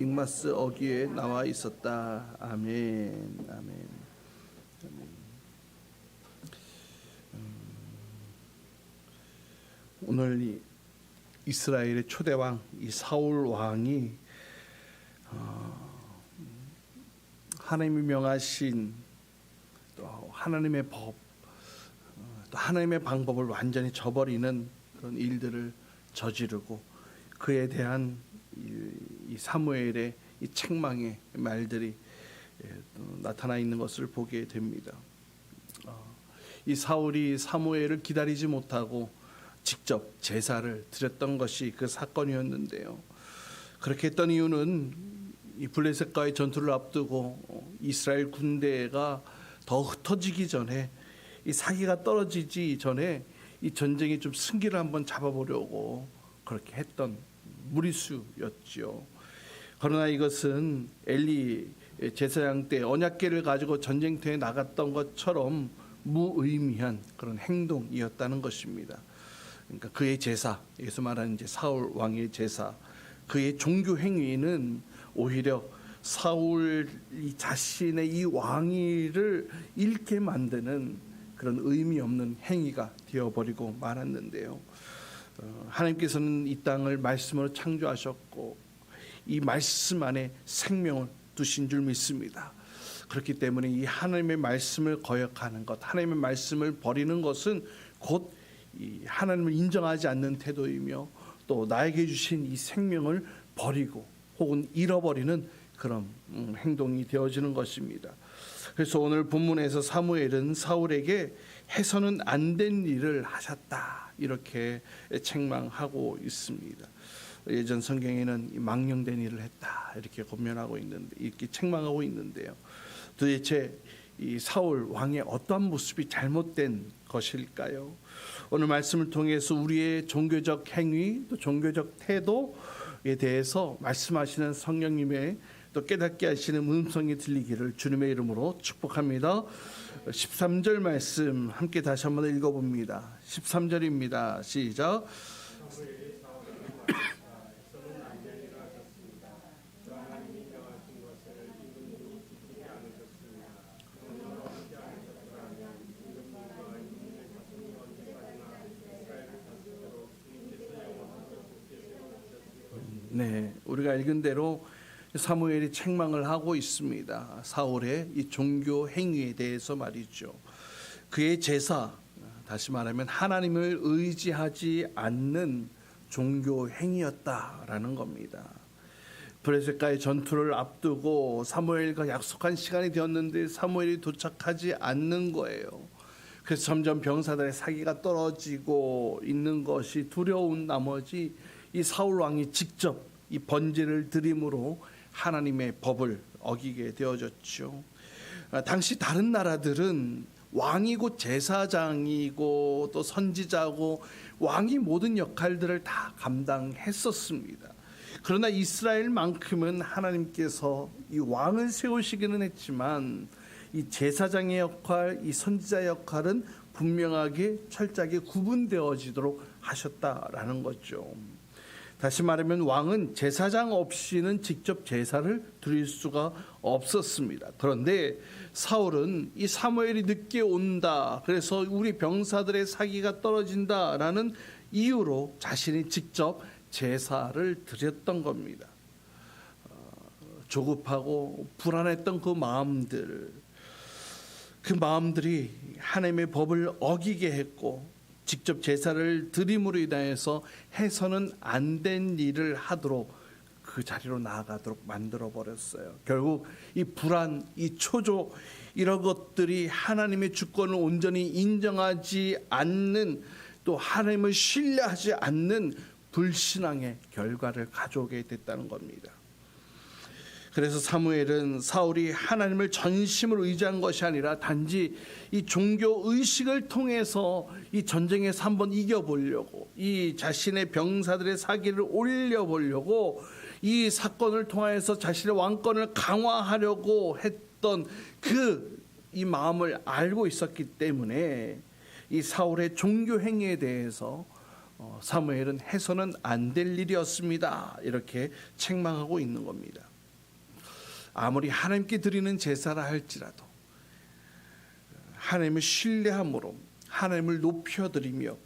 빅마스 어귀에 나와 있었다. 아멘. 아멘. 아멘. 음, 오늘 이 이스라엘의 초대 왕이 사울 왕이 어, 하나님이 명하신 또 하나님의 법, 어, 또 하나님의 방법을 완전히 저버리는 그런 일들을 저지르고 그에 대한 이, 이 사무엘의 이 책망의 말들이 예, 또 나타나 있는 것을 보게 됩니다. 어, 이 사울이 사무엘을 기다리지 못하고 직접 제사를 드렸던 것이 그 사건이었는데요. 그렇게 했던 이유는 이 블레셋과의 전투를 앞두고 어, 이스라엘 군대가 더 흩어지기 전에 이 사기가 떨어지지 전에 이 전쟁이 좀 승기를 한번 잡아보려고 그렇게 했던 무리수였지요. 그러나 이것은 엘리 제사장 때 언약궤를 가지고 전쟁터에 나갔던 것처럼 무의미한 그런 행동이었다는 것입니다. 그러니까 그의 제사, 여기서 말하는 이제 사울 왕의 제사, 그의 종교 행위는 오히려 사울 이 자신의 이 왕위를 잃게 만드는 그런 의미 없는 행위가 되어버리고 말았는데요. 어, 하나님께서는 이 땅을 말씀으로 창조하셨고 이 말씀 안에 생명을 두신 줄 믿습니다. 그렇기 때문에 이 하나님의 말씀을 거역하는 것, 하나님의 말씀을 버리는 것은 곧이 하나님을 인정하지 않는 태도이며 또 나에게 주신 이 생명을 버리고 혹은 잃어버리는 그런 음, 행동이 되어지는 것입니다. 그래서 오늘 본문에서 사무엘은 사울에게 해서는 안 된 일을 하셨다 이렇게 책망하고 있습니다. 예전 성경에는 이 망령된 일을 했다 이렇게 고면하고 있는데 이렇게 책망하고 있는데요. 도대체 이 사울 왕의 어떠한 모습이 잘못된 것일까요? 오늘 말씀을 통해서 우리의 종교적 행위 또 종교적 태도에 대해서 말씀하시는 성령님의 또 깨닫게 하시는 음성이 들리기를 주님의 이름으로 축복합니다. 13절 말씀 함께 다시 한번 읽어봅니다. 13절입니다. 시작. 네, 우리가 읽은 대로 사무엘이 책망을 하고 있습니다. 사울의 이 종교 행위에 대해서 말이죠. 그의 제사, 다시 말하면 하나님을 의지하지 않는 종교 행위였다라는 겁니다. 브레셋과의 전투를 앞두고 사무엘과 약속한 시간이 되었는데 사무엘이 도착하지 않는 거예요. 그래서 점점 병사들의 사기가 떨어지고 있는 것이 두려운 나머지 이 사울 왕이 직접 이 번제를 드림으로 하나님의 법을 어기게 되어졌죠. 아, 당시 다른 나라들은 왕이고 제사장이고 또 선지자고 왕이 모든 역할들을 다 감당했었습니다. 그러나 이스라엘만큼은 하나님께서 이 왕을 세우시기는 했지만 이 제사장의 역할, 이 선지자 역할은 분명하게 철저하게 구분되어지도록 하셨다라는 거죠. 다시 말하면 왕은 제사장 없이는 직접 제사를 드릴 수가 없었습니다. 그런데 사울은 이 사무엘이 늦게 온다. 그래서 우리 병사들의 사기가 떨어진다라는 이유로 자신이 직접 제사를 드렸던 겁니다. 어, 조급하고 불안했던 그 마음들, 그 마음들이 하나님의 법을 어기게 했고 직접 제사를 드림으로 인하여서 해서는 안 된 일을 하도록 그 자리로 나아가도록 만들어 버렸어요. 결국 이 불안, 이 초조 이런 것들이 하나님의 주권을 온전히 인정하지 않는 또 하나님을 신뢰하지 않는 불신앙의 결과를 가져오게 됐다는 겁니다. 그래서 사무엘은 사울이 하나님을 전심으로 의지한 것이 아니라 단지 이 종교 의식을 통해서 이 전쟁에서 한번 이겨보려고 이 자신의 병사들의 사기를 올려보려고 이 사건을 통하여서 자신의 왕권을 강화하려고 했던 그 이 마음을 알고 있었기 때문에 이 사울의 종교 행위에 대해서 어, 사무엘은 해서는 안 될 일이었습니다. 이렇게 책망하고 있는 겁니다. 아무리 하나님께 드리는 제사라 할지라도 하나님을 신뢰함으로 하나님을 높여드리며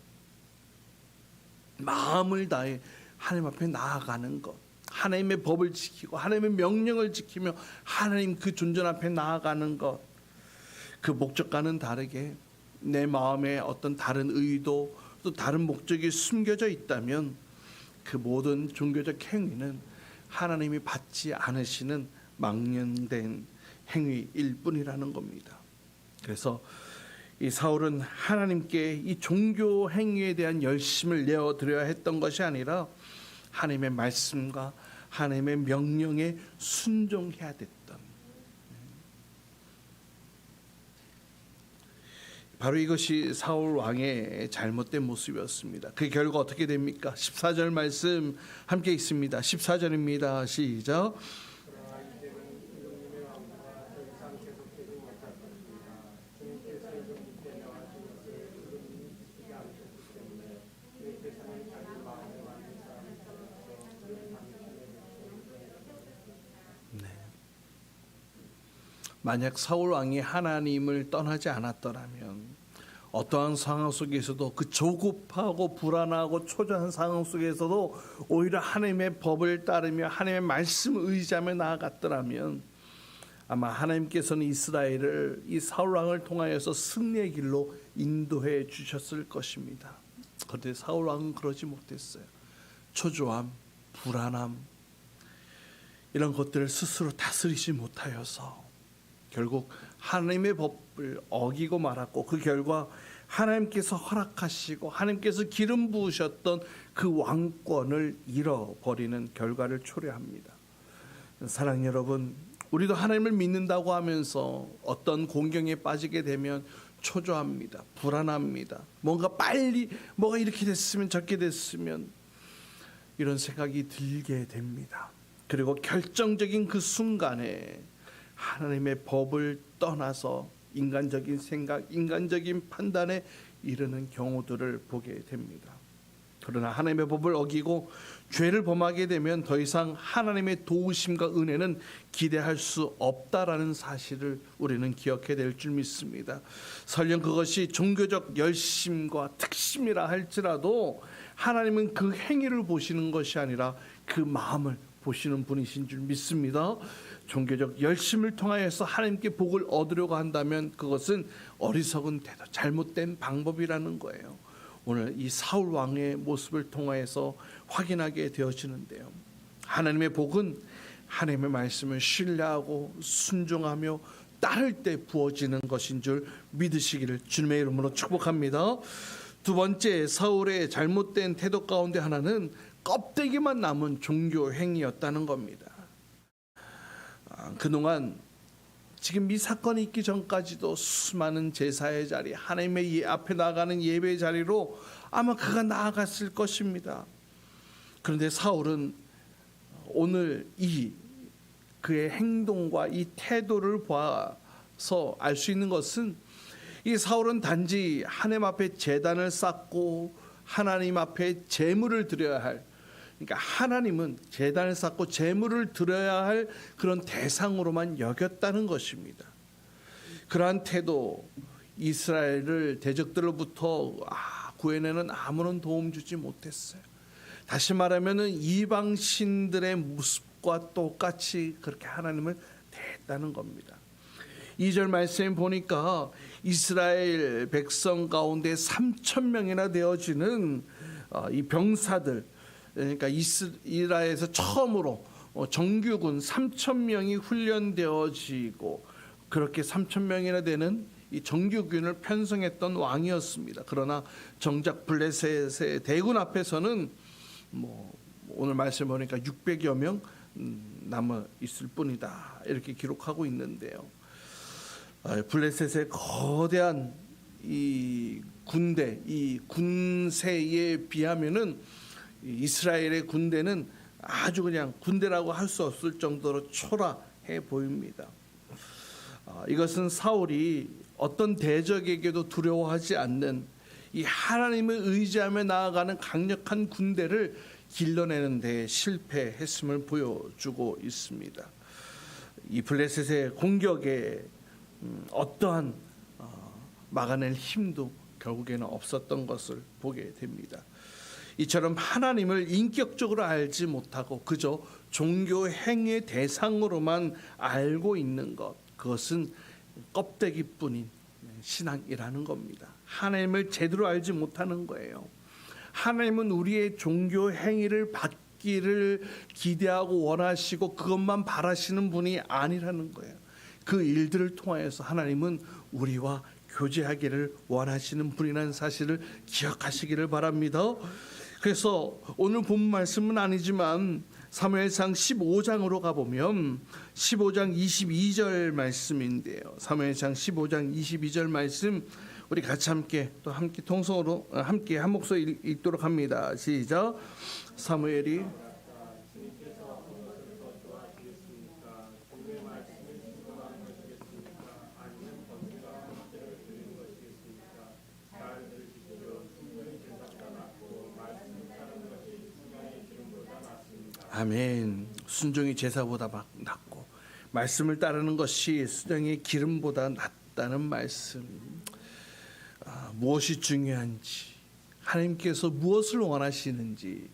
마음을 다해 하나님 앞에 나아가는 것 하나님의 법을 지키고 하나님의 명령을 지키며 하나님 그 존전 앞에 나아가는 것 그 목적과는 다르게 내 마음에 어떤 다른 의도 또 다른 목적이 숨겨져 있다면 그 모든 종교적 행위는 하나님이 받지 않으시는 망령된 행위일 뿐이라는 겁니다. 그래서 이 사울은 하나님께 이 종교 행위에 대한 열심을 내어 드려야 했던 것이 아니라 하나님의 말씀과 하나님의 명령에 순종해야 됐던 바로 이것이 사울 왕의 잘못된 모습이었습니다. 그 결과 어떻게 됩니까? 14절 말씀 함께 있습니다. 14절입니다. 시작. 만약 사울 왕이 하나님을 떠나지 않았더라면 어떠한 상황 속에서도 그 조급하고 불안하고 초조한 상황 속에서도 오히려 하나님의 법을 따르며 하나님의 말씀을 의지하며 나아갔더라면 아마 하나님께서는 이스라엘을 이 사울 왕을 통하여서 승리의 길로 인도해 주셨을 것입니다. 그런데 사울 왕은 그러지 못했어요. 초조함, 불안함 이런 것들을 스스로 다스리지 못하여서 결국 하나님의 법을 어기고 말았고 그 결과 하나님께서 허락하시고 하나님께서 기름 부으셨던 그 왕권을 잃어버리는 결과를 초래합니다. 사랑 여러분, 우리도 하나님을 믿는다고 하면서 어떤 공경에 빠지게 되면 초조합니다. 불안합니다. 뭔가 빨리 뭐가 이렇게 됐으면 저렇게 됐으면 이런 생각이 들게 됩니다. 그리고 결정적인 그 순간에 하나님의 법을 떠나서 인간적인 생각, 인간적인 판단에 이르는 경우들을 보게 됩니다. 그러나 하나님의 법을 어기고 죄를 범하게 되면 더 이상 하나님의 도우심과 은혜는 기대할 수 없다라는 사실을 우리는 기억해야 될 줄 믿습니다. 설령 그것이 종교적 열심과 특심이라 할지라도 하나님은 그 행위를 보시는 것이 아니라 그 마음을 보시는 분이신 줄 믿습니다. 종교적 열심을 통하여서 하나님께 복을 얻으려고 한다면 그것은 어리석은 태도, 잘못된 방법이라는 거예요. 오늘 이 사울 왕의 모습을 통하여서 확인하게 되어지는데요. 하나님의 복은 하나님의 말씀을 신뢰하고 순종하며 따를 때 부어지는 것인 줄 믿으시기를 주님의 이름으로 축복합니다. 두 번째 사울의 잘못된 태도 가운데 하나는 껍데기만 남은 종교 행위였다는 겁니다. 아, 그동안 지금 이 사건이 있기 전까지도 수많은 제사의 자리, 하나님의 예- 앞에 나가는 예배의 자리로 아마 그가 나아갔을 것입니다. 그런데 사울은 오늘 이 그의 행동과 이 태도를 봐서 알 수 있는 것은 이 사울은 단지 하나님 앞에 제단을 쌓고 하나님 앞에 제물을 드려야 할 그러니까 하나님은 제단을 쌓고 제물을 드려야 할 그런 대상으로만 여겼다는 것입니다. 그러한 태도 이스라엘을 대적들로부터 아, 구해내는 아무런 도움 주지 못했어요. 다시 말하면은 이방 신들의 모습과 똑같이 그렇게 하나님을 대했다는 겁니다. 2절 말씀 보니까 이스라엘 백성 가운데 3천 명이나 되어지는 어, 이 병사들 그러니까 이스라엘에서 처음으로 어, 정규군 3천 명이 훈련되어지고 그렇게 3천 명이나 되는 이 정규군을 편성했던 왕이었습니다. 그러나 정작 블레셋의 대군 앞에서는 뭐 오늘 말씀 보니까 600여 명 음, 남아 있을 뿐이다 이렇게 기록하고 있는데요. 아, 블레셋의 거대한 이 군대, 이 군세에 비하면은 이스라엘의 군대는 아주 그냥 군대라고 할 수 없을 정도로 초라해 보입니다. 아, 이것은 사울이 어떤 대적에게도 두려워하지 않는 이 하나님을 의지하며 나아가는 강력한 군대를 길러내는 데 실패했음을 보여주고 있습니다. 이 블레셋의 공격에 음, 어떠한 어, 막아낼 힘도 결국에는 없었던 것을 보게 됩니다. 이처럼 하나님을 인격적으로 알지 못하고 그저 종교 행위의 대상으로만 알고 있는 것 그것은 껍데기뿐인 신앙이라는 겁니다. 하나님을 제대로 알지 못하는 거예요. 하나님은 우리의 종교 행위를 받기를 기대하고 원하시고 그것만 바라시는 분이 아니라는 거예요. 그 일들을 통하여서 하나님은 우리와 교제하기를 원하시는 분이라는 사실을 기억하시기를 바랍니다. 그래서 오늘 본 말씀은 아니지만 사무엘상 15장으로 가보면 15장 22절 말씀인데요. 사무엘상 15장 22절 말씀 우리 같이 함께 또 함께 통성으로 어, 함께 한 목소리 읽- 읽도록 합니다. 시작. 사무엘이 아멘. 순종이 제사보다 막 낫고 말씀을 따르는 것이 순종의 기름보다 낫다는 말씀. 아, 무엇이 중요한지 하나님께서 무엇을 원하시는지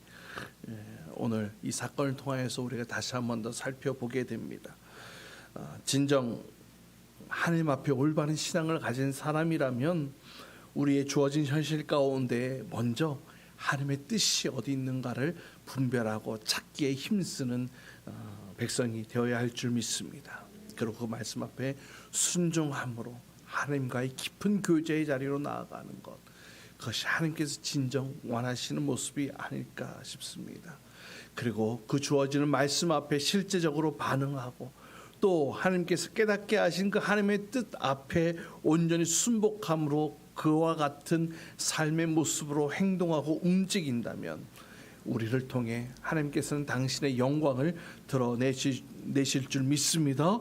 예, 오늘 이 사건을 통하여서 우리가 다시 한 번 더 살펴보게 됩니다. 아, 진정 하나님 앞에 올바른 신앙을 가진 사람이라면 우리의 주어진 현실 가운데 먼저 하나님의 뜻이 어디 있는가를 분별하고 찾기에 힘쓰는 어, 백성이 되어야 할 줄 믿습니다. 그리고 그 말씀 앞에 순종함으로 하나님과의 깊은 교제의 자리로 나아가는 것 그것이 하나님께서 진정 원하시는 모습이 아닐까 싶습니다. 그리고 그 주어지는 말씀 앞에 실제적으로 반응하고 또 하나님께서 깨닫게 하신 그 하나님의 뜻 앞에 온전히 순복함으로 그와 같은 삶의 모습으로 행동하고 움직인다면 우리를 통해 하나님께서는 당신의 영광을 드러내실 내실 줄 믿습니다.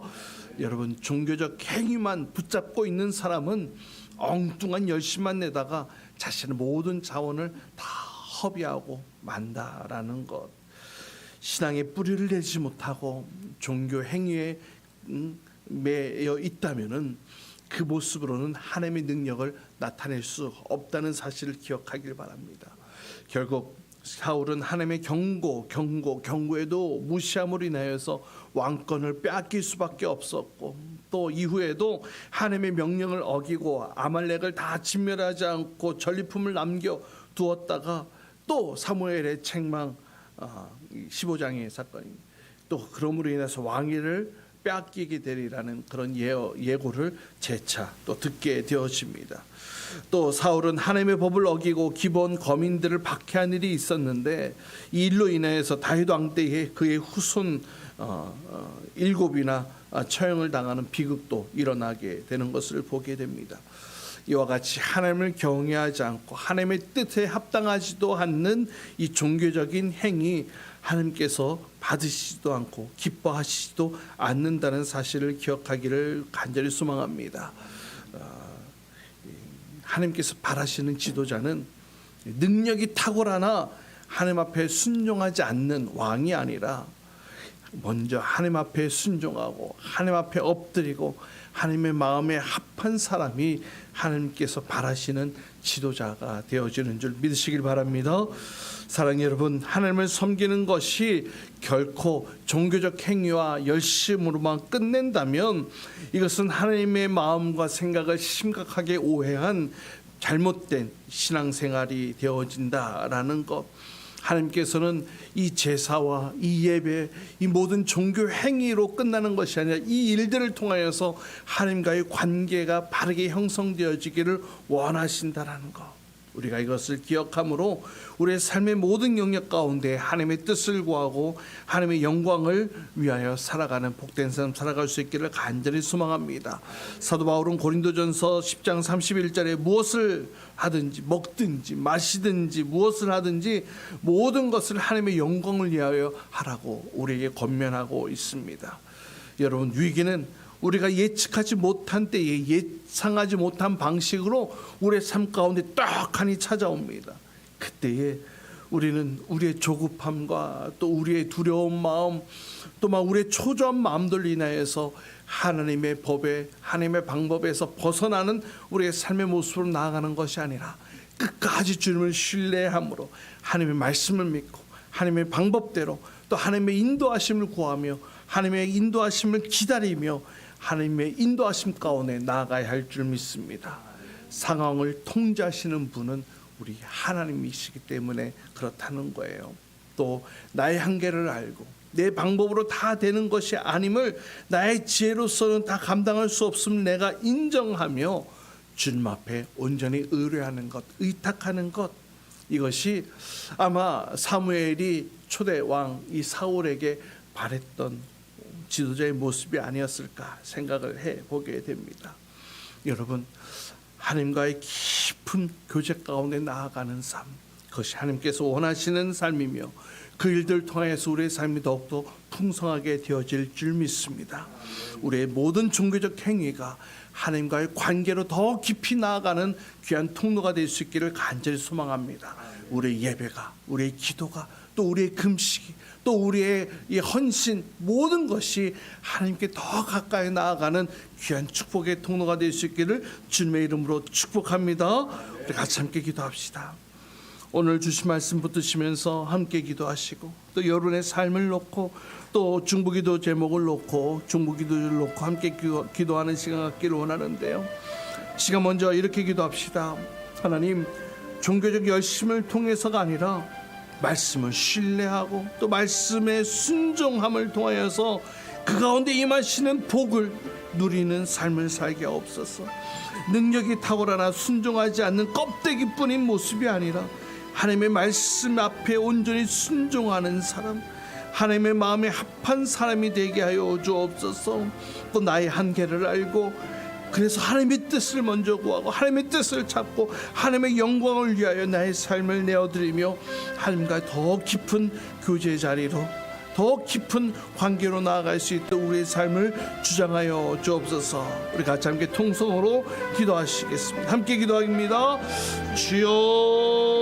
여러분 종교적 행위만 붙잡고 있는 사람은 엉뚱한 열심만 내다가 자신의 모든 자원을 다 허비하고 만다라는 것. 신앙의 뿌리를 내지 못하고 종교 행위에 음, 매여 있다면은 그 모습으로는 하나님의 능력을 나타낼 수 없다는 사실을 기억하길 바랍니다. 결국 사울은 하나님의 경고, 경고, 경고에도 무시함으로 인하여서 왕권을 빼앗길 수밖에 없었고 또 이후에도 하나님의 명령을 어기고 아말렉을 다 진멸하지 않고 전리품을 남겨 두었다가 또 사무엘의 책망 어, 15장의 사건이 또 그러므로 인해서 왕위를 빼앗기게 되리라는 그런 예어, 예고를 재차 또 듣게 되어집니다. 또 사울은 하나님의 법을 어기고 기본 거민들을 박해한 일이 있었는데 이 일로 인해서 다윗 왕 때에 그의 후손 어, 어, 일곱이나 아, 처형을 당하는 비극도 일어나게 되는 것을 보게 됩니다. 이와 같이 하나님을 경외하지 않고 하나님의 뜻에 합당하지도 않는 이 종교적인 행위 하나님께서 받으시지도 않고 기뻐하시지도 않는다는 사실을 기억하기를 간절히 소망합니다. 어, 하나님께서 바라시는 지도자는 능력이 탁월하나 하나님 앞에 순종하지 않는 왕이 아니라 먼저 하나님 앞에 순종하고 하나님 앞에 엎드리고 하나님의 마음에 합한 사람이 하나님께서 바라시는 지도자가 되어지는 줄 믿으시길 바랍니다. 사랑 여러분, 하나님을 섬기는 것이 결코 종교적 행위와 열심으로만 끝낸다면 이것은 하나님의 마음과 생각을 심각하게 오해한 잘못된 신앙생활이 되어진다라는 것. 하나님께서는 이 제사와 이 예배, 이 모든 종교 행위로 끝나는 것이 아니라 이 일들을 통하여서 하나님과의 관계가 바르게 형성되어지기를 원하신다라는 것. 우리가 이것을 기억함으로 우리의 삶의 모든 영역 가운데 하나님의 뜻을 구하고 하나님의 영광을 위하여 살아가는 복된 삶 살아갈 수 있기를 간절히 소망합니다. 사도 바울은 고린도전서 10장 31절에 무엇을 하든지 먹든지 마시든지 무엇을 하든지 모든 것을 하나님의 영광을 위하여 하라고 우리에게 권면하고 있습니다. 여러분 위기는 우리가 예측하지 못한 때에 예상하지 못한 방식으로 우리의 삶 가운데 떡하니 찾아옵니다. 그때에 우리는 우리의 조급함과 또 우리의 두려운 마음 또 막 우리의 초조한 마음들 인하여서 하나님의 법에 하나님의 방법에서 벗어나는 우리의 삶의 모습으로 나아가는 것이 아니라 끝까지 주님을 신뢰함으로 하나님의 말씀을 믿고 하나님의 방법대로 또 하나님의 인도하심을 구하며 하나님의 인도하심을 기다리며 하나님의 인도하심 가운데 나아가야 할 줄 믿습니다. 상황을 통제하시는 분은 우리 하나님이시기 때문에 그렇다는 거예요. 또 나의 한계를 알고 내 방법으로 다 되는 것이 아님을 나의 지혜로서는 다 감당할 수 없음을 내가 인정하며 주님 앞에 온전히 의뢰하는 것, 의탁하는 것 이것이 아마 사무엘이 초대 왕 이 사울에게 바랬던 지도자의 모습이 아니었을까 생각을 해 보게 됩니다. 여러분 하나님과의 깊은 교제 가운데 나아가는 삶 그것이 하나님께서 원하시는 삶이며 그 일들 통해서 우리의 삶이 더욱더 풍성하게 되어질 줄 믿습니다. 우리의 모든 종교적 행위가 하나님과의 관계로 더 깊이 나아가는 귀한 통로가 될 수 있기를 간절히 소망합니다. 우리의 예배가, 우리의 기도가, 또 우리의 금식이, 또 우리의 이 헌신 모든 것이 하나님께 더 가까이 나아가는 귀한 축복의 통로가 될 수 있기를 주님의 이름으로 축복합니다. 우리 같이 함께 기도합시다. 오늘 주신 말씀 붙드시면서 함께 기도하시고 또 여론의 삶을 놓고 또 중부기도 제목을 놓고 중부기도를 놓고 함께 기도, 기도하는 시간 갖기를 원하는데요. 시간 먼저 이렇게 기도합시다. 하나님 종교적 열심을 통해서가 아니라 말씀을 신뢰하고 또 말씀의 순종함을 통하여서 그 가운데 임하시는 복을 누리는 삶을 살게 없어서. 능력이 탁월하나 순종하지 않는 껍데기뿐인 모습이 아니라 하나님의 말씀 앞에 온전히 순종하는 사람 하나님의 마음에 합한 사람이 되게 하여 주옵소서. 또 나의 한계를 알고 그래서 하나님의 뜻을 먼저 구하고 하나님의 뜻을 찾고 하나님의 영광을 위하여 나의 삶을 내어드리며 하나님과 더 깊은 교제 자리로 더 깊은 관계로 나아갈 수 있도록 우리의 삶을 주장하여 주옵소서. 우리 같이 함께 통성으로 기도하시겠습니다. 함께 기도합니다. 주여